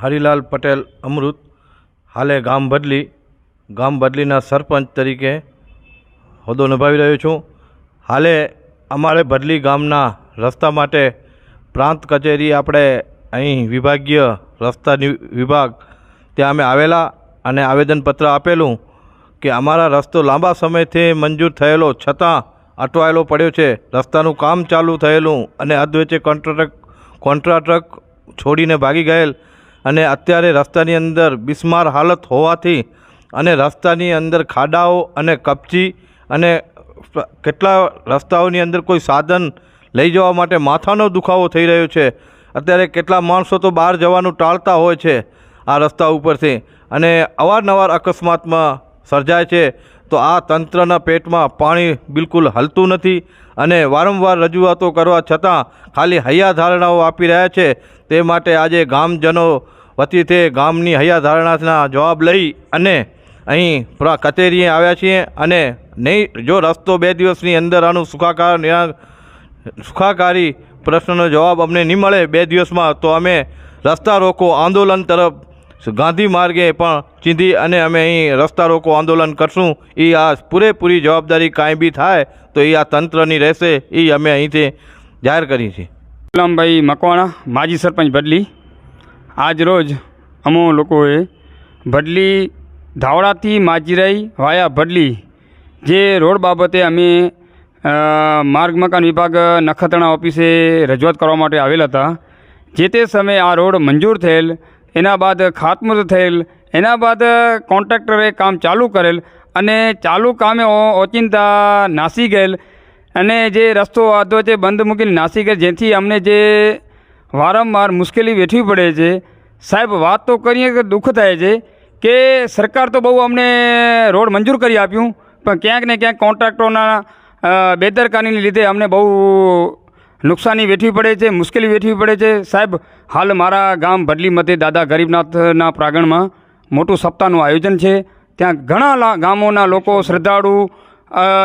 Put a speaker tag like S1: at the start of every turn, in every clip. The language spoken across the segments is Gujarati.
S1: હરિલાલ પટેલ અમૃત, હાલે ગામ બદલી, ગામ બદલીના સરપંચ તરીકે હોદ્દો નિભાવી રહ્યો છું. હાલે અમારે બદલી ગામના રસ્તા માટે પ્રાંત કચેરી આપણે અહીં વિભાગીય રસ્તાની વિભાગ ત્યાં અમે આવેલા અને આવેદનપત્ર આપેલું કે અમારા રસ્તો લાંબા સમયથી મંજૂર થયેલો છતાં અટવાયેલો પડ્યો છે. રસ્તાનું કામ ચાલુ થયેલું અને અધવચ્ચે કોન્ટ્રાક્ટ, કોન્ટ્રાક્ટર છોડીને ભાગી ગયેલ અને અત્યારે રસ્તાની અંદર બિસ્માર હાલત હોવાથી અને રસ્તાની અંદર ખાડાઓ અને કપચી અને કેટલા રસ્તાઓની અંદર કોઈ સાધન લઈ જવા માટે માથાનો દુખાવો થઈ રહ્યો છે. અત્યારે કેટલા માણસો તો બહાર જવાનું ટાળતા હોય છે આ રસ્તા ઉપરથી અને અવારનવાર અકસ્માતમાં સર્જાય છે, તો આ તંત્રના પેટમાં પાણી બિલકુલ હલતું નથી અને વારંવાર રજૂઆતો કરવા છતાં ખાલી હૈયા ધારણાઓ આપી રહ્યા છે. તે માટે આજે ગામજનો વતીથી ગામની હૈયા ધારણાના જવાબ લઈ અને અહીં કચેરીએ આવ્યા છીએ અને નહીં, જો રસ્તો બે દિવસની અંદર આનું સુખાકાર નિરા સુખાકારી પ્રશ્નનો જવાબ અમને નહીં મળે બે દિવસમાં, તો અમે રસ્તા રોકો આંદોલન તરફ ગાંધી માર્ગે પણ ચીંધી અને અમે અહીં રસ્તા રોકો આંદોલન કરશું. એ આ પૂરેપૂરી જવાબદારી કાંઈ બી થાય તો એ આ તંત્રની રહેશે. એ અમે અહીંથી જાહેર કરી છે.
S2: ગુલામભાઈ મકવાણા, માજી સરપંચ બદલી આજ રોજ અમો લોકોએ બદલી ધાવડાથી માજીરાઈ વાયા ભડલી. જે રોડ બાબતે અમે માર્ગ મકાન વિભાગ નખત્રાણા ઓફિસે રજૂઆત કરવા માટે આવેલા હતા. જે તે સમયે આ રોડ મંજૂર થયેલ એના બાદ ખાતમુહૂર્ત થયેલ, એના બાદ કોન્ટ્રાક્ટરે કામ ચાલુ કરેલ અને ચાલુ કામે ઓચિંતા નાસી ગયેલ અને જે રસ્તો આધો છે બંધ મૂકીને નાસી ગયેલ, જેથી અમને જે વારંવાર મુશ્કેલી વેઠવી પડે છે. સાહેબ, વાત તો કરીએ કે દુઃખ થાય છે કે સરકાર તો બહુ અમને રોડ મંજૂર કરી આપ્યું, પણ ક્યાંક ને ક્યાંક કોન્ટ્રાક્ટરોના બેદરકારીને લીધે અમને બહુ નુકસાની વેઠવી પડે છે, મુશ્કેલી વેઠવી પડે છે. સાહેબ, હાલ મારા ગામ ભડલી મતે દાદા ગરીબનાથના પ્રાંગણમાં મોટું સપ્તાહનું આયોજન છે. ત્યાં ઘણા ગામોના લોકો શ્રદ્ધાળુ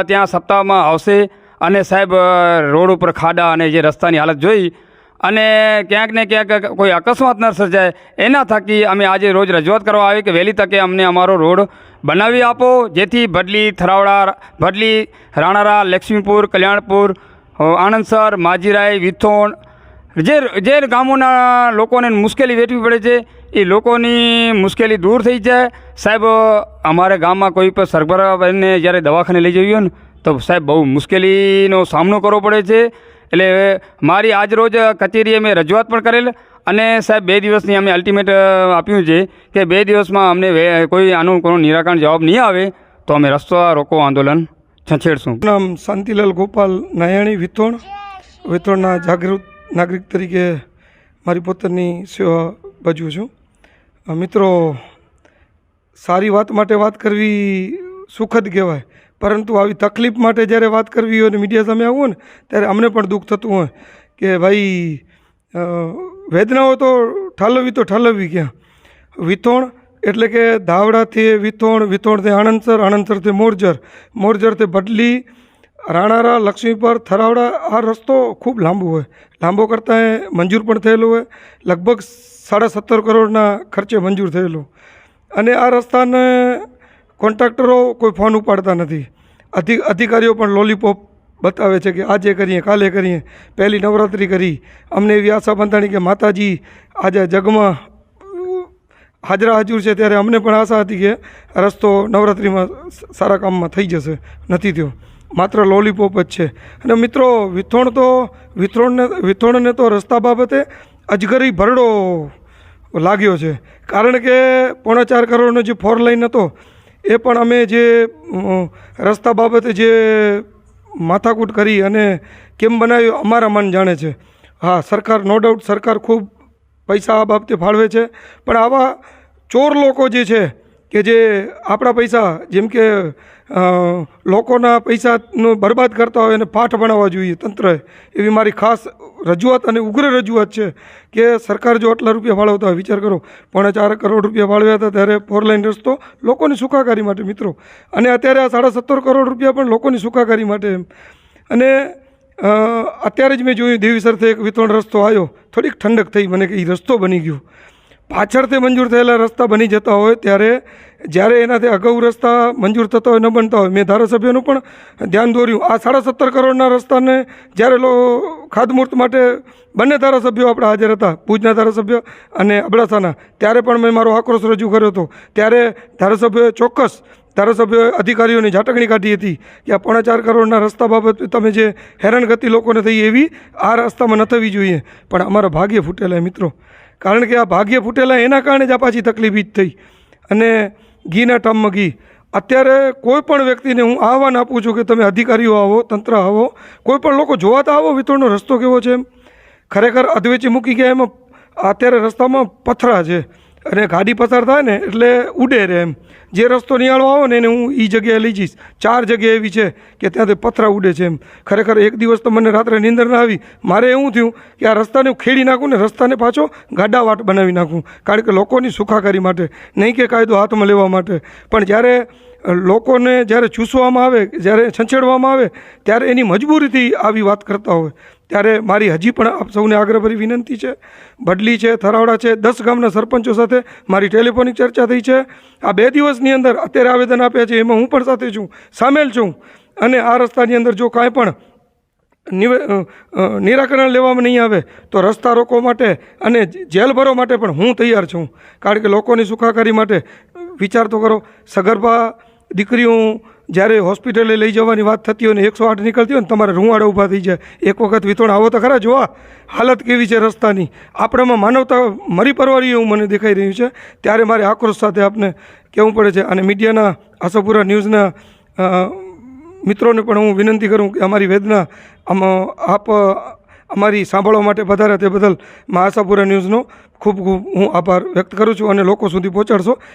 S2: ત્યાં સપ્તાહમાં આવશે અને સાહેબ રોડ ઉપર ખાડા અને જે રસ્તાની હાલત જોઈ અને ક્યાંક ને ક્યાંક કોઈ અકસ્માત ન સર્જાય એના થકી અમે આજે રોજ રજૂઆત કરવા આવી કે વહેલી તકે અમને અમારો રોડ બનાવી આપો. જેથી ભડલી થરાવડા, ભડલી રાણારા, લક્ષ્મીપુર, કલ્યાણપુર આણંદસર માજીરાય, વિથોણ, જે જે ગામોના લોકોને મુશ્કેલી વેઠવી પડે છે, એ લોકોની મુશ્કેલી દૂર થઈ જાય સાહેબ, અમારે ગામમાં કોઈ પણ સરબરાહને જ્યારે દવાખાને લઈ જવી હોય ને, તો સાહેબ બહુ મુશ્કેલીનો સામનો કરવો પડે છે. એટલે મારી આજ રોજ કચેરીએ મેં રજૂઆત પણ કરેલ અને સાહેબ બે દિવસની અમે અલ્ટિમેટ આપ્યું છે કે બે દિવસમાં અમને કોઈ આનું કોઈ નિરાકરણ જવાબ નહીં આવે, તો અમે રસ્તો રોકો આંદોલન છંછેડશું
S3: નામ શાંતિલાલ ગોપાલ નાયાણી વિથોણ. વિથોણના જાગૃત નાગરિક તરીકે મારી પોતાની સેવા ભજવું છું. મિત્રો, સારી વાત માટે વાત કરવી સુખદ કહેવાય. પરંતુ આવી તકલીફ માટે જ્યારે વાત કરવી હોય અને મીડિયા સામે આવવું ને, ત્યારે અમને પણ દુઃખ થતું હોય કે ભાઈ વેદનાઓ તો ઠાલવવી તો ઠાલવવી ક્યાં? વિથોણ એટલે કે ધાવડાથી વિથોણ, વિથોણથી આણંદસર, આણંદસરથી મોરજર. મોરજરથી બદલી રાણારા, લક્ષ્મીપર, થરાવડા, આ રસ્તો ખૂબ લાંબો હોય. લાંબો કરતાં મંજૂર પણ થયેલો હોય. લગભગ સાડા સત્તર કરોડના ખર્ચે મંજૂર થયેલો. અને આ રસ્તાને કોન્ટ્રાક્ટરો કોઈ ફોન ઉપાડતા નથી. અધિક અધિકારીઓ પણ લોલીપોપ બતાવે છે કે આજે કરીએ, કાલે કરીએ, પહેલી નવરાત્રિ કરી. અમને એવી આશા બંધાણી કે માતાજી આજે જગમાં હાજરા હાજર છે ત્યારે અમને પણ આશા હતી કે રસ્તો નવરાત્રિમાં સારા કામમાં થઈ જશે. નથી થયો. માત્ર લોલીપોપ જ છે. અને મિત્રો, વિથોણ તો, વિથોણને વિથોણને તો રસ્તા બાબતે અજગરી ભરડો લાગ્યો છે. કારણ કે પોણા ચાર કરોડનો જે ફોર લાઈન હતો, એ પણ અમે જે રસ્તા બાબતે જે માથાકૂટ કરી અને કેમ બનાવ્યું, અમારા મન જાણે છે. હા, સરકાર, નો ડાઉટ, સરકાર ખૂબ પૈસા આ બાબતે ફાળવે છે. પણ આવા ચોર લોકો જે છે, કે જે આપણા પૈસા, જેમ કે લોકોના પૈસાનું બરબાદ કરતા હોય એને પાઠ ભણાવવા જોઈએ તંત્રએ એવી મારી ખાસ રજૂઆત અને ઉગ્ર રજૂઆત છે કે સરકાર જો આટલા રૂપિયા ફાળવતા હોય, વિચાર કરો. પોણા ચાર કરોડ રૂપિયા ફાળવ્યા હતા ત્યારે ફોર લાઈન રસ્તો લોકોની સુખાકારી માટે, મિત્રો. અને અત્યારે આ સાડા સત્તર કરોડ રૂપિયા પણ લોકોની સુખાકારી માટે અને અત્યારે જ મેં જોયું દેવીસરથી એક વિતરણ રસ્તો આવ્યો. થોડીક ઠંડક થઈ, મને કે એ રસ્તો બની ગયો. પાછળથી મંજૂર થયેલા રસ્તા બની જતા હોય ત્યારે જ્યારે એનાથી અગાઉ રસ્તા મંજૂર થતા હોય ન બનતા હોય, મેં ધારાસભ્યનું પણ ધ્યાન દોર્યું. આ સાડા સત્તર કરોડના રસ્તાને જ્યારે લો ખાતમુહૂર્ત માટે બંને ધારાસભ્યો આપણા હાજર હતા, ભુજના ધારાસભ્ય અને અબડાસાના. ત્યારે પણ મેં મારો આક્રોશ રજૂ કર્યો હતો. ત્યારે ધારાસભ્યોએ ચોક્કસ ધારાસભ્યોએ અધિકારીઓની ઝાટકણી કાઢી હતી કે આ પોણા ચાર કરોડના રસ્તા બાબત તમે જે હેરાનગતિ લોકોને થઈ એવી આ રસ્તામાં ન થવી જોઈએ. પણ અમારા ભાગ્ય ફૂટેલા મિત્રો. કારણ કે આ ભાગ્ય ફૂટેલા એના કારણે જ આ પાછી તકલીફ જ થઈ. અને ઘીના ટમમાં ઘી. અત્યારે કોઈ પણ વ્યક્તિને હું આહવાન આપું છું કે તમે અધિકારીઓ આવો, તંત્ર આવો, કોઈ પણ લોકો જોવા તો આવો, વિતરણનો રસ્તો કેવો છે? એમ ખરેખર અધવેચી મૂકી ગયા એમાં અત્યારે રસ્તામાં પથરા છે. અને ગાડી પસાર થાય ને એટલે ઉડે રહે એમ. જે રસ્તો નિહાળવા આવો ને એને હું એ જગ્યાએ લઈ જઈશ. ચાર જગ્યા એવી છે કે ત્યાંથી પથરા ઉડે છે એમ. ખરેખર એક દિવસ તો મને રાત્રે નીંદર ના આવી. મારે એવું થયું કે આ રસ્તાને હું ખેડી નાખું ને રસ્તાને પાછો ગાડાવાટ બનાવી નાખું. કારણ કે લોકોની સુખાકારી માટે, નહીં કે કાયદો હાથમાં લેવા માટે. પણ જ્યારે લોકોને જ્યારે ચૂસવામાં આવે, જ્યારે છંછેડવામાં આવે, ત્યારે એની મજબૂરીથી આવી વાત કરતા હોય. ત્યારે મારી હજી પણ આપ સૌને આગ્રહભરી વિનંતી છે. બડલી છે, થરાવડા છે, દસ ગામના સરપંચો સાથે મારી ટેલિફોનિક ચર્ચા થઈ છે. આ બે દિવસની અંદર અત્યારે આવેદન આપ્યા છે, એમાં હું પણ સાથે છું, સામેલ છું. અને આ રસ્તાની અંદર જો કાંઈ પણ નિરાકરણ લેવામાં નહીં આવે, તો રસ્તા રોકવા માટે અને જેલ ભરો માટે પણ હું તૈયાર છું. કારણ કે લોકોની સુખાકારી માટે વિચાર તો કરો, સગર્ભા દીકરીઓ જ્યારે હોસ્પિટલે લઈ જવાની વાત થતી હોય ને એકસો આઠ નીકળતી હોય ને તમારે રૂંવાડા ઊભા થઈ જાય. એક વખત વિતોણ આવો તો ખરા, જોવા. હાલત કેવી છે રસ્તાની? આપણામાં માનવતા મરી પરવારી એવું મને દેખાઈ રહ્યું છે. ત્યારે મારે આક્રોશ સાથે આપને કહેવું પડે છે અને મીડિયાના, આશાપુરા ન્યૂઝના મિત્રોને પણ હું વિનંતી કરું કે અમારી વેદના આમાં, આપ, અમારી સાંભળવા માટે વધારે તે બદલ મા આશાપુરા ન્યૂઝનો ખૂબ ખૂબ હું આભાર વ્યક્ત કરું છું અને લોકો સુધી પહોંચાડશો.